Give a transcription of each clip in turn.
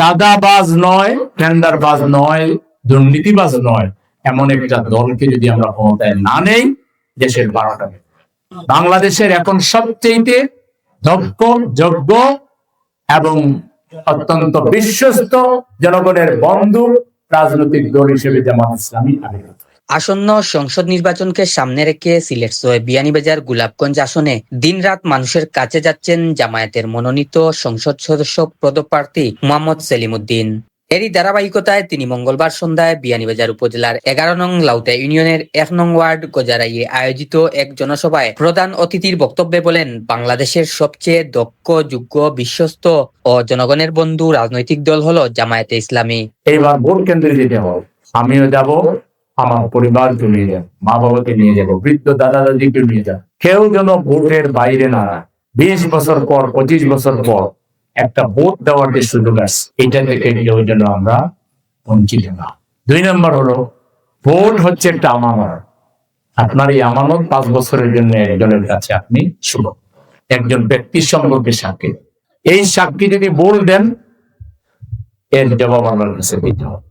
চাঁদাবাজ নয়, টেন্ডারবাজ নয়, দুর্নীতিবাজ নয়, এমন একটা দলকে যদি আমরা ক্ষমতায় না নেই, দেশের বারোটা বাংলাদেশের এখন সবচেয়ে দক্ষ, যোগ্য এবং অত্যন্ত বিশ্বস্ত জনগণের বন্ধু রাজনৈতিক দল হিসেবে জামাত ইসলামী আবির্ভূত। আসন্ন সংসদ নির্বাচনকে সামনে রেখে সিলেট সহ বিয়ানীবাজার গুলাবগঞ্জ আসনে দিনরাত মানুষের কাছে যাচ্ছেন জামায়াতের মনোনীত সংসদ সদস্য পদপ্রার্থী মোহাম্মদ সেলিম উদ্দিন এরই ধারাবাহিকতায় তিনি মঙ্গলবার সন্ধ্যায় বিয়ানীবাজার উপজেলার এগারো নং লাউতা ইউনিয়নের এক নং ওয়ার্ড গজারাইয়ে আয়োজিত এক জনসভায় প্রধান অতিথির বক্তব্যে বলেন, বাংলাদেশের সবচেয়ে দক্ষ, যোগ্য, বিশ্বস্ত ও জনগণের বন্ধু রাজনৈতিক দল হলো জামায়াতে ইসলামী। ভোট কেন্দ্রে যেতে হবে আমিও যাব। আমার পরিবারকে নিয়ে যাব মা বাবাকে নিয়ে যাব, বৃদ্ধ দাদা দাদিকে নিয়ে যাব। কেউ যেন ভোটের বাইরে না বিশ বছর পর, পঁচিশ বছর পর একটা ভোট দেওয়ার যে সুযোগ আছে এটা থেকে কেউ যেন আমরা বঞ্চিত না। দুই নম্বর হলো, ভোট হচ্ছে একটা আমানত। আপনার এই আমানত পাঁচ বছরের জন্য একজনের কাছে আপনি শুভ একজন ব্যক্তির সম্পর্কে সাক্ষী। এই সাক্ষী যদি ভোট দেন, এর জবাব আল্লাহর কাছে দিতে হবে।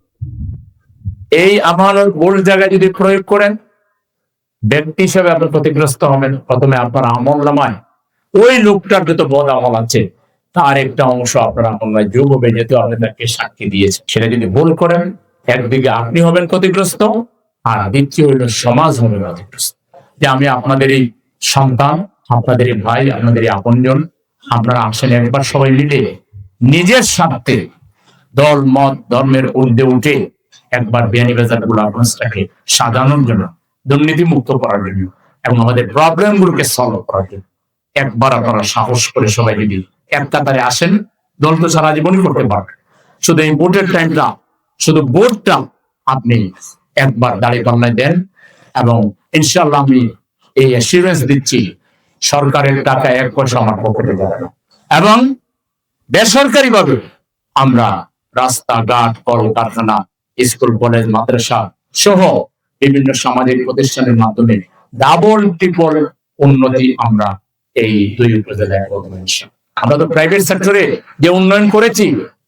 এই আমানত ভুল জায়গায় যদি প্রয়োগ করেন, ব্যক্তি হিসেবে আপনি ক্ষতিগ্রস্ত হবেন। প্রথমে আপনার আমল নামায়। ওই লোকটার যত বদ আমল আছে, তার একটা অংশ আপনার আমলায় যোগ হবে, যেহেতু আপনি তাকে সাক্ষী দিয়েছে সেটা যদি ভুল করেন, একদিকে আপনি হবেন ক্ষতিগ্রস্ত, আর দ্বিতীয় হইল সমাজ হবে ক্ষতিগ্রস্ত। যে আমি আপনাদের এই সন্তান, আপনাদের এই ভাই, আপনাদের এই আপনজন, আপনারা আসেন একবার সবাই মিলে নিজের স্বার্থে দল, মত, ধর্মের ঊর্ধ্বে উঠে একবার বিয়ানীবাজার গোলাপগঞ্জটাকে সাজানোর জন্য দুর্নীতি মুক্ত করার জন্য এবং আমাদের প্রবলেম গুলোকে সলভ করার জন্য। একবার আপনারা সাহস করে সবাই যদি এক কাতারে আসেন, দল তো সারা জীবনই করতে পারবে। শুধু এই ভোটের টাইমটা শুধু ভোটটা আপনি একবার দাঁড়িয়ে পাল্লায় দেন এবং ইনশাল্লাহ আমি এই অ্যাসিউরেন্স দিচ্ছি, সরকারের টাকা এক পয়সা আমার পকেটে যাবে না। এবং বেসরকারি ভাবে আমরা রাস্তাঘাট, কলকারখানা স্কুল, কলেজ, মাদ্রাসা সহ বিভিন্ন সামাজিক প্রতিষ্ঠানের মাধ্যমে ডাবল, ট্রিপল উন্নতি আমরা এই দুই উপজেলায় আমরা তো প্রাইভেট সেক্টরে যে উন্নয়ন করেছি,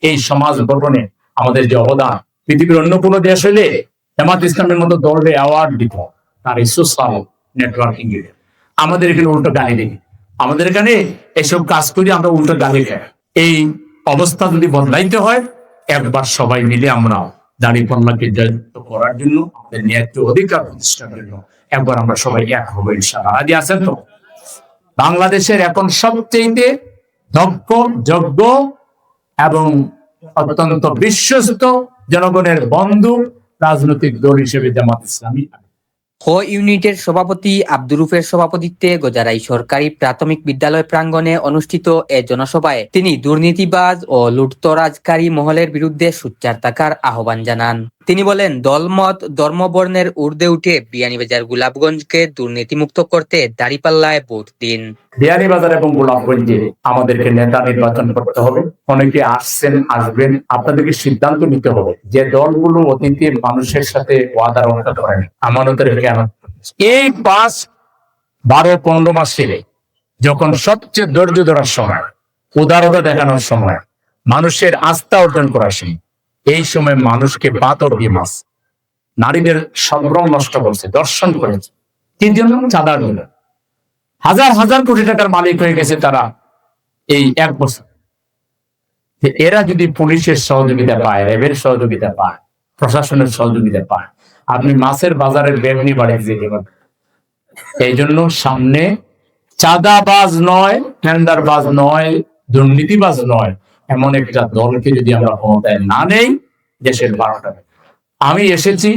এই সমাজ গঠনে আমাদের যে অবদান, পৃথিবীর অন্য কোনো দেশ হলে জামাত ইসলামের মতো দলকে অ্যাওয়ার্ড দিত, তার এই সোশ্যাল নেটওয়ার্কিং আমাদের এখানে উল্টো গালি দিই আমাদের এখানে এসব কাজ করি আমরা উল্টো গালি খাই এই অবস্থা যদি বদলাইতে হয়, একবার সবাই মিলে আমরা দাড়ি পাল্লাকে জয়যুক্ত করার জন্য আমাদের ন্যায্য অধিকার প্রতিষ্ঠার জন্য। একবার আমরা সবাই এক হব ইনশাআল্লাহ। আদি আছেন তো? বাংলাদেশের এখন সবচেয়ে দক্ষ, যোগ্য এবং অত্যন্ত বিশ্বস্ত জনগণের বন্ধু, রাজনৈতিক দল হিসেবে জামাত ইসলামী। খ ইউনিটের সভাপতি আব্দুরুফের সভাপতিত্বে গোজারাই সরকারি প্রাথমিক বিদ্যালয় প্রাঙ্গনে অনুষ্ঠিত এ জনসভায় তিনি দুর্নীতিবাজ ও লুটতরাজকারী মহলের বিরুদ্ধে সোচ্চার থাকার আহ্বান জানান। তিনি বলেন, দলমত ধর্মবর্ণের ঊর্ধ্বে উঠে বিয়ানীবাজার গোলাপগঞ্জকে দুর্নীতিমুক্ত করতে দাঁড়িপাল্লায় ভোট দিন। বিয়ানীবাজার এবং গোলাপগঞ্জে আমাদেরকে নেতা নির্বাচন করতে হবে। অনেকে আসছেন, আসবেন, আপনাদেরকে সিদ্ধান্ত নিতে হবে। যে দলগুলো অতীতে মানুষের সাথে ওয়াদা রক্ষা করেন আমানতের এই পাঁচ, বারো, পনেরো মাস মাসে যখন সবচেয়ে ধৈর্য ধরার সময়, উদারতা দেখানোর সময়, মানুষের আস্থা অর্জন করার সময় এই সময় মানুষকে পাতর দিয়ে মাস নারীদের সম্ভ্রম নষ্ট করছে, দর্শন করেছে। জন্য চাঁদার জন্য হাজার হাজার কোটি টাকার মালিক হয়ে গেছে তারা এই এক বছর। এরা যদি পুলিশের সহযোগিতা পায়, র্যাবের সহযোগিতা পায়, প্রশাসনের সহযোগিতা পায়, আপনি মাছের বাজারের বেমনি বাড়িয়ে দিতে পারবেন। এই জন্য সামনে চাঁদাবাজ নয়, টেন্ডারবাজ নয়, দুর্নীতিবাজ নয় এমন একটা দলকে যদি আমরা ক্ষমতায় না নেই, দেশের বারোটা আমি এসেছি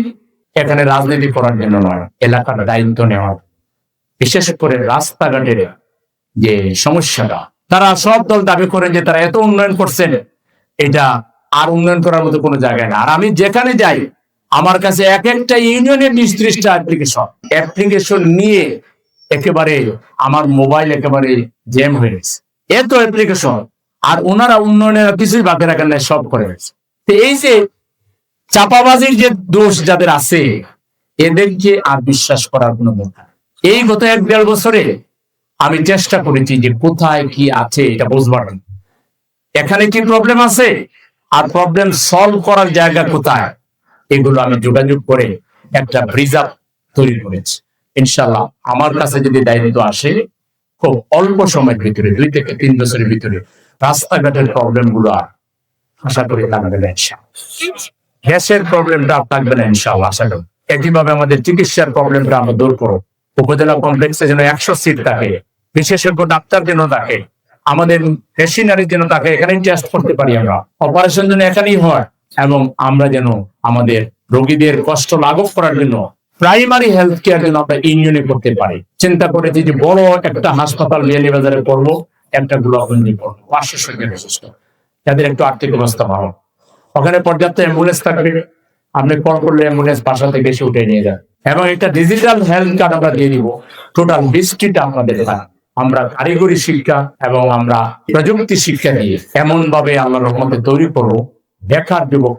এখানে রাজনীতি করার জন্য নয়, এলাকার দায়িত্ব নেওয়ার। বিশেষ করে রাস্তাঘাটের যে সমস্যাটা, তারা সব দল দাবি করেন যে তারা এত উন্নয়ন করছেন এটা আর উন্নয়ন করার মতো কোনো জায়গায় না। আর আমি যেখানে যাই, আমার কাছে এক একটা ইউনিয়নের বিশ অ্যাপ্লিকেশন অ্যাপ্লিকেশন নিয়ে একেবারে আমার মোবাইল একেবারে জ্যাম হয়ে গেছে। এত অ্যাপ্লিকেশন আর ওনারা উন্নয়নের কিছুই বাকি রাখেন না সব করে তো এই যে চাপাবাজির যে দোষ যাদের আছে, এদেরকে আর বিশ্বাস করার কোনো দরকার এই গত এক দেড় বছরে আমি চেষ্টা করেছি যে কোথায় কি আছে এটা বুঝবার এখানে কি প্রবলেম আছে? আর প্রবলেম সলভ করার জায়গা কোথায়? এগুলো আমি যোগাযোগ করে একটা ব্রিজার তৈরি করেছি। ইনশাল্লাহ আমার কাছে যদি দায়িত্ব আসে, খুব অল্প সময়ের ভিতরে, দুই থেকে তিন বছরের ভিতরে রাস্তাঘাটের প্রবলেমগুলো আর, আশা করি থাকবে না। গ্যাসের প্রবলেমটা আর থাকবে না ইনশাল্লাহ আশা করি। একইভাবে আমাদের চিকিৎসার প্রবলেমটা আমরা দূর করো উপজেলা কমপ্লেক্সে যেন একশো সিট থাকে, বিশেষজ্ঞ ডাক্তার যেন থাকে, আমাদের মেশিনারি যেন থাকে, এখানেই টেস্ট করতে পারি আমরা। অপারেশন যেন এখানেই হয়, এবং আমরা যেন আমাদের রোগীদের কষ্ট লাঘব করার জন্য প্রাইমারি হেলথ কেয়ার যেন আমরা ইউনিয়নে করতে পারি। চিন্তা করেছি যে বড় একটা হাসপাতাল বিয়ানীবাজারে করব গুলাবন্দি করব পাঁচশো যাদের একটু আর্থিক অবস্থা ভালো। ওখানে পর্যাপ্ত অ্যাম্বুলেন্স থাকবে। আপনি কল করলে অ্যাম্বুলেন্স উঠে নিয়ে যান এবং একটা ডিজিটাল হেলথ কার্ড আমরা দিয়ে দিব। টোটাল আমাদের আমরা কারিগরি শিক্ষা এবং আমরা প্রযুক্তি শিক্ষা দিয়ে এমন ভাবে আল্লাহ রহমতে তৈরি করব। বেকার যুবক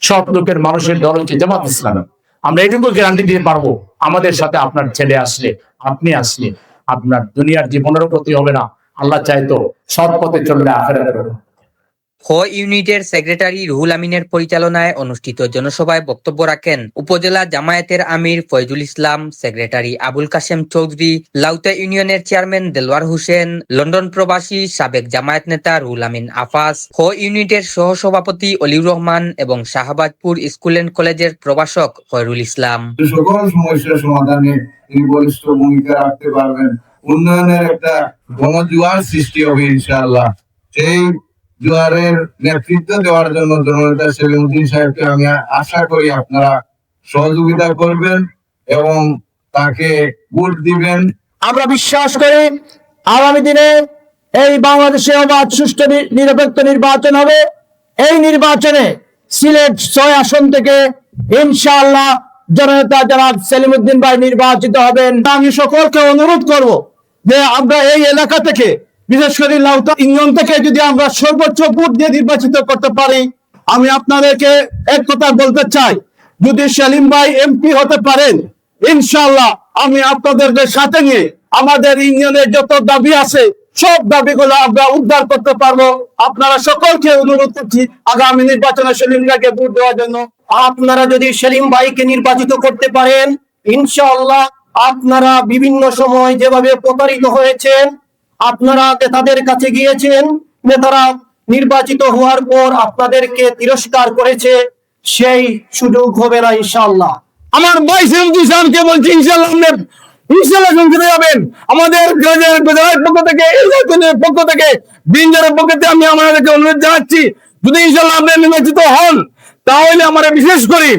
সব লোকের মানুষের দল হচ্ছে জামাত ইসলাম। আমরা এটুকু গ্যারান্টি দিতে পারব। আমাদের সাথে আপনার ছেলে আসলে, আপনি আসলে, আপনার দুনিয়ার জীবনের ক্ষতি হবে না। আল্লাহ চাইতো সৎ পথে চললে আখেরাতের খ ইউনিটের সেক্রেটারি রুহুল আমিনের পরিচালনায় অনুষ্ঠিত জনসভায় বক্তব্য রাখেন উপজেলা জামায়াতের আমির ফয়জুল ইসলাম সেক্রেটারি আবুল কাশেম চৌধুরী লাউতা ইউনিয়নের চেয়ারম্যান দেলওয়ার হোসেন লন্ডন প্রবাসী সাবেক জামায়াত নেতা রুহুল আমিন আফাস খ ইউনিটের সহসভাপতি অলিউর রহমান এবং শাহবাজপুর স্কুল এন্ড কলেজের প্রভাষক খয়রুল ইসলাম। সকল সমস্যার সমাধানে তিনি বলিষ্ঠ ভূমিকা রাখতে পারবেন উন্নয়নের একটা গণজোয়ার সৃষ্টি হবে ইনশাআল্লাহ। সেই জোয়ারের নেতৃত্ব দেওয়ার জন্য জননেতা সেলিমুদ্দিন সাহেবকে আমি আশা করি আপনারা সহযোগিতা করবেন এবং তাকে ভোট দিবেন। আমরা বিশ্বাস করি আগামী দিনে এই বাংলাদেশে অবাধ, সুষ্ঠু নিরপেক্ষ নির্বাচন হবে। এই নির্বাচনে সিলেট ছয় আসন থেকে ইনশাআল্লাহ জননেতা জনাব সেলিমুদ্দিন ভাই নির্বাচিত হবেন। আমি সকলকে অনুরোধ করব যে আমরা এই এলাকা থেকে, বিশেষ করে লাউতা ইউনিয়ন থেকে যদি আমরা সর্বোচ্চ ভোট দিয়ে নির্বাচিত করতে পারি, আমি আপনাদেরকে এক কথা বলতে চাই, যদি সেলিম ভাই এমপি হতে পারেন, ইনশাআল্লাহ আমি আপনাদেরকে সাথে নিয়ে আমাদের ইউনিয়নের যত দাবি আছে, সব দাবিগুলো আমরা উদ্ধার করতে পারব। আপনারা সকলকে অনুরোধ করছি আগামী নির্বাচনে সেলিম ভাইকে ভোট দেওয়ার জন্য। আপনারা যদি সেলিম ভাইকে নির্বাচিত করতে পারেন, ইনশাআল্লাহ আপনারা বিভিন্ন সময় যেভাবে প্রতারিত হয়েছেন, আপনারা নেতাদের কাছে গিয়েছেন, নেতারা নির্বাচিত হওয়ার পর আপনাদেরকে তিরস্কার করেছে, সেই সুযোগ হবে না ইনশাল্লাহ আমার ভাই সাহেবকে বলছি সংসদে যাবেন। আমাদের পক্ষ থেকে পক্ষ থেকে আমি আমাদেরকে অনুরোধ জানাচ্ছি, যদি নির্বাচিত হন, তাহলে বিশেষ করি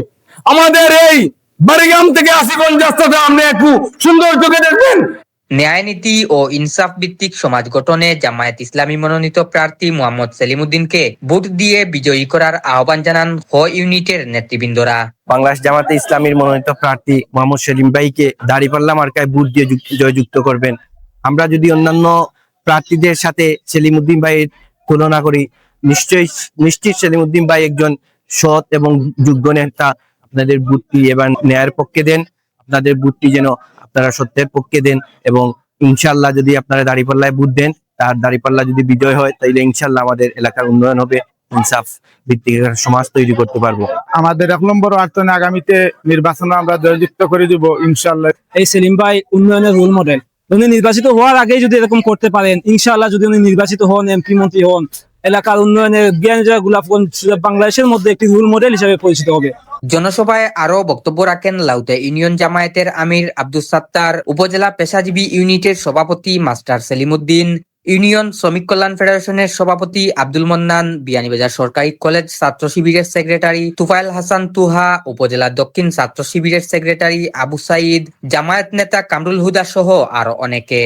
আমাদের এই বাড়িগ্রাম থেকে আশিগঞ্জ রাস্তাটা আপনি একটু সুন্দর চোখে দেখবেন। ন্যায়নীতি ও ইনসাফ ভিত্তিক সমাজ গঠনে জামায়াত ইসলামী মনোনীত প্রার্থী মোহাম্মদ সেলিমুদ্দিনকে ভোট দিয়ে বিজয়ী করার আহ্বান জানান হ ইউনিটের নেতৃবৃন্দরা। বাংলাদেশ জামাতে ইসলামীর মনোনীত প্রার্থী মোহাম্মদ সেলিম ভাইকে দাঁড়িপাল্লা মার্কায় বুট দিয়ে যুক্ত- জয়যুক্ত করবেন। আমরা যদি অন্যান্য প্রার্থীদের সাথে সেলিমউদ্দিন ভাইয়ের তুলনা করি নিশ্চয়ই নিশ্চিত সেলিমউদ্দিন ভাই একজন সৎ এবং যোগ্য নেতা। আপনাদের বুটটি এবার ন্যায়ের পক্ষে দেন আপনাদের বুটটি যেন আপনারা সত্যের পক্ষে দেন এবং ইনশাল্লাহ যদি আপনারা দাঁড়িপাল্লায় বুট দেন তার দাঁড়িপাল্লা যদি বিজয় হয় তাহলে ইনশাল্লাহ আমাদের এলাকার উন্নয়ন হবে ইনসাফ ভিত্তিক সমাজ তৈরি করতে পারব। আমাদের এক নম্বর আর্তনে আগামীতে নির্বাচনে আমরা জয়যুক্ত করে দিব ইনশাল্লাহ। এই সেলিম ভাই উন্নয়নের রোল মডেল উনি নির্বাচিত হওয়ার আগেই যদি এরকম করতে পারেন ইনশাআল্লাহ যদি উনি নির্বাচিত হন এমপি মন্ত্রী হন এলাকার উন্নয়নের জ্ঞান গোলাপগঞ্জ বাংলাদেশের মধ্যে একটি রোল মডেল হিসেবে পরিচিত হবে। জনসভায় আরও বক্তব্য রাখেন লাউতা ইউনিয়ন জামায়াতের আমির আব্দুল সাত্তার, উপজেলা পেশাজীবী ইউনিটের সভাপতি মাস্টার সেলিমউদ্দিন ইউনিয়ন শ্রমিক কল্যাণ ফেডারেশনের সভাপতি আব্দুল মন্নান বিয়ানীবাজার সরকারি কলেজ ছাত্র শিবিরের সেক্রেটারি তুফাইল হাসান তুহা, উপজেলা দক্ষিণ ছাত্র শিবিরের সেক্রেটারি আবু সাইদ, জামায়াত নেতা কামরুল হুদা সহ আরও অনেকে।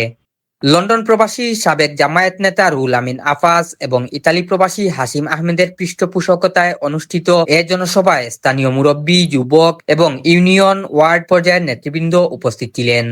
লন্ডন প্রবাসী সাবেক জামায়াত নেতা রুল আমিন আফাজ এবং ইতালি প্রবাসী হাসিম আহমেদের পৃষ্ঠপোষকতায় অনুষ্ঠিত এ জনসভায় স্থানীয় মুরব্বী, যুবক এবং ইউনিয়ন ওয়ার্ড পর্যায়ের নেতৃবৃন্দ উপস্থিত ছিলেন।